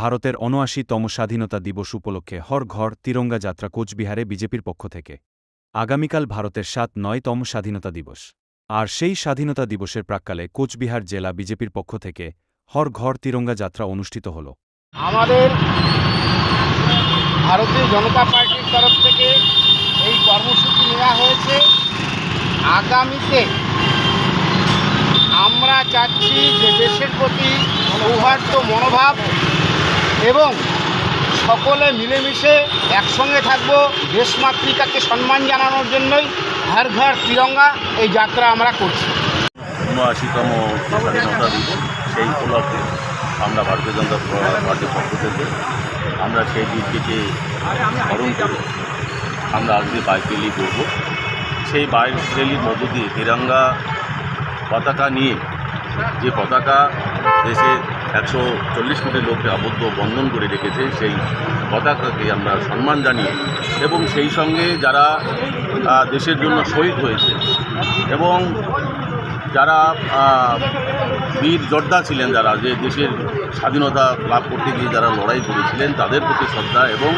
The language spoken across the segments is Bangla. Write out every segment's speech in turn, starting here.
ভারতের অনআশিতম স্বাধীনতা দিবস উপলক্ষে হর ঘর তিরঙ্গা যাত্রা কোচবিহারে বিজেপির পক্ষ থেকে। আগামীকাল ভারতের সাত নয়তম স্বাধীনতা দিবস। আর সেই স্বাধীনতা দিবসের প্রাক্কালে কোচবিহার জেলা বিজেপির পক্ষ থেকে হর ঘর তিরঙ্গা যাত্রা অনুষ্ঠিত হল। আমাদের ভারতীয় জনতা পার্টির তরফ থেকে এই কর্মসূচি নেওয়া হয়েছে। আগামীতে আমরা চাচ্ছি যে দেশের প্রতি সৌহার্দ্য, মনোভাব এবং সকলে মিলেমিশে একসঙ্গে থাকব দেশমাতৃকাকে সম্মান জানানোর জন্যই হর ঘর তিরঙ্গা এই যাত্রা আমরা করছি। উনআশিতম স্বাধীনতা দিবস, সেই উপলক্ষে আমরা ভারতীয় জনতা পার্টির পক্ষ থেকে আমরা সেই দিনটিকে স্মরণ করে আমরা আজকে বাইক র্যালি করব। সেই বাইক র্যালির মধ্য দিয়ে তিরঙ্গা পতাকা নিয়ে যে পতাকা দেশে একশো চল্লিশ কোটি লোককে আবদ্ধ বন্ধন করে রেখেছে সেই পতাকাকে আমরা সম্মান জানিয়ে এবং সেই সঙ্গে যারা দেশের জন্য শহীদ হয়েছে এবং যারা বীর যোদ্ধা ছিলেন যারা, যে দেশের স্বাধীনতা লাভ করতে গিয়ে যারা লড়াই করেছিলেন তাদের প্রতি শ্রদ্ধা এবং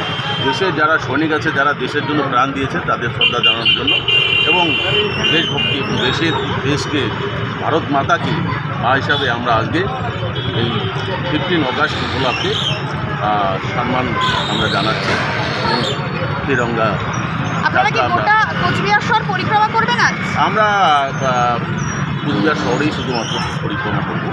দেশের যারা সৈনিক আছে যারা দেশের জন্য প্রাণ দিয়েছে তাদের শ্রদ্ধা জানানোর জন্য এবং দেশভক্তি দেশের, দেশকে ভারত মাতাকে মা হিসাবে আমরা আজকে এই ফিফটিন অগাস্ট উপলক্ষে সম্মান আমরা জানাচ্ছি। তিরঙ্গা আমরা কুচবিহার শহরেই শুধুমাত্র পরিক্রমা করব।